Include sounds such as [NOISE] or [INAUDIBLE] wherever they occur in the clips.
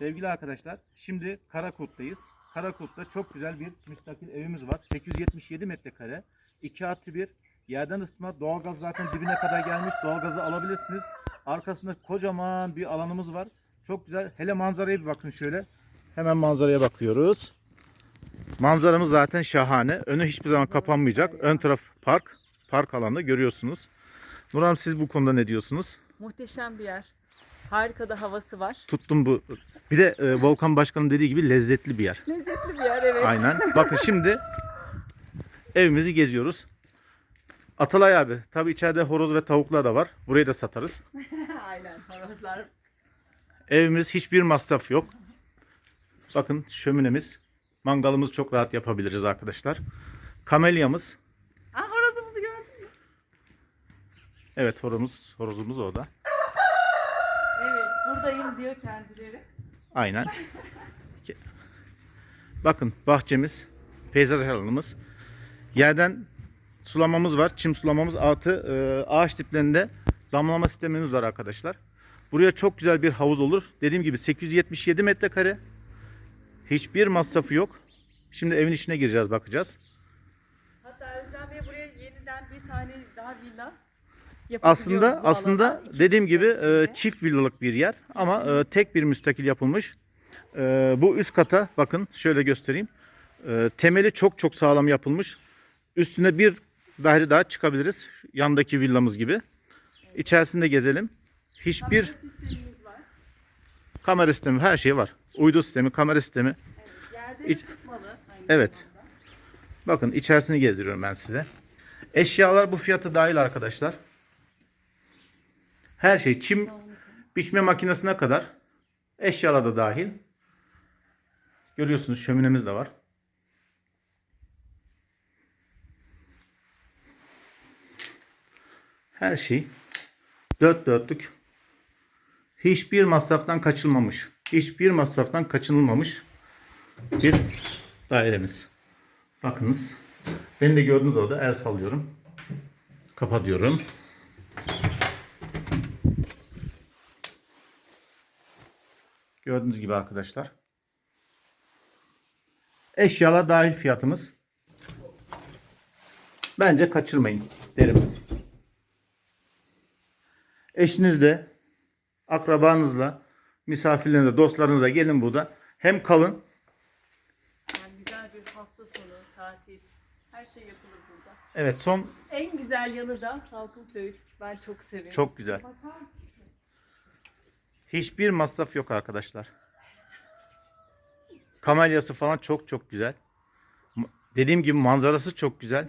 Sevgili arkadaşlar, şimdi Karakurt'tayız. Karakurt'ta çok güzel bir müstakil evimiz var. 877 metrekare. 2 artı 1. Yerden ısıtma. Doğalgaz zaten dibine kadar gelmiş. Doğalgazı alabilirsiniz. Arkasında kocaman bir alanımız var. Çok güzel. Hele manzaraya bir bakın şöyle. Hemen manzaraya bakıyoruz. Manzaramız zaten şahane. Önü hiçbir zaman kapanmayacak. Ön taraf park. Park alanı görüyorsunuz. Nurhan siz bu konuda ne diyorsunuz? Muhteşem bir yer. Harika da havası var. Tuttum bu. Bir de e, Volkan Başkan'ın dediği gibi lezzetli bir yer. Lezzetli bir yer evet. Aynen. Bakın şimdi evimizi geziyoruz. Atalay abi. Tabi içeride horoz ve tavuklar da var. Burayı da satarız. [LAUGHS] Aynen horozlar. Evimiz hiçbir masraf yok. Bakın şöminemiz. Mangalımızı çok rahat yapabiliriz arkadaşlar. Kamelyamız. Aa horozumuzu gördün mü? Evet horozumuz, horozumuz orada. Buradayım diyor kendileri. Aynen. Bakın bahçemiz, peyzaj alanımız. Yerden sulamamız var. Çim sulamamız artı e, ağaç diplerinde damlama sistemimiz var arkadaşlar. Buraya çok güzel bir havuz olur. Dediğim gibi 877 metrekare. Hiçbir masrafı yok. Şimdi evin içine gireceğiz bakacağız. Hatta Özcan Bey buraya yeniden bir tane daha villa Aslında aslında dediğim gibi e, çift villalık bir yer ama e, tek bir müstakil yapılmış. E, bu üst kata bakın şöyle göstereyim. E, temeli çok çok sağlam yapılmış. Üstüne bir daire daha çıkabiliriz. Yandaki villamız gibi. İçerisinde gezelim. Hiçbir kamera sistemi her şey var. Uydu sistemi, kamera sistemi. İç- Evet. Bakın içerisini gezdiriyorum ben size. Eşyalar bu fiyata dahil arkadaşlar. Her şey çim biçme makinesine kadar eşyalar da dahil. Görüyorsunuz şöminemiz de var. Her şey dört dörtlük. Hiçbir masraftan kaçılmamış. Hiçbir masraftan kaçınılmamış bir dairemiz. Bakınız. Beni de gördünüz orada. El sallıyorum. Kapatıyorum. Gördüğünüz gibi arkadaşlar. Eşyalar dahil fiyatımız. Bence kaçırmayın derim. Eşinizle, akrabanızla, misafirlerinizle, dostlarınızla gelin burada. Hem kalın Yani güzel bir hafta sonu, tatil. Her şey yapılır burada. Evet son En güzel yanı da salkım söğüt. Ben çok severim. çok güzel. Hiçbir masraf yok arkadaşlar. Kamelyası falan çok çok güzel. Dediğim gibi manzarası çok güzel.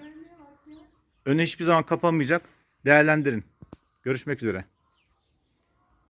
Önü hiçbir zaman kapanmayacak. Değerlendirin. Görüşmek üzere.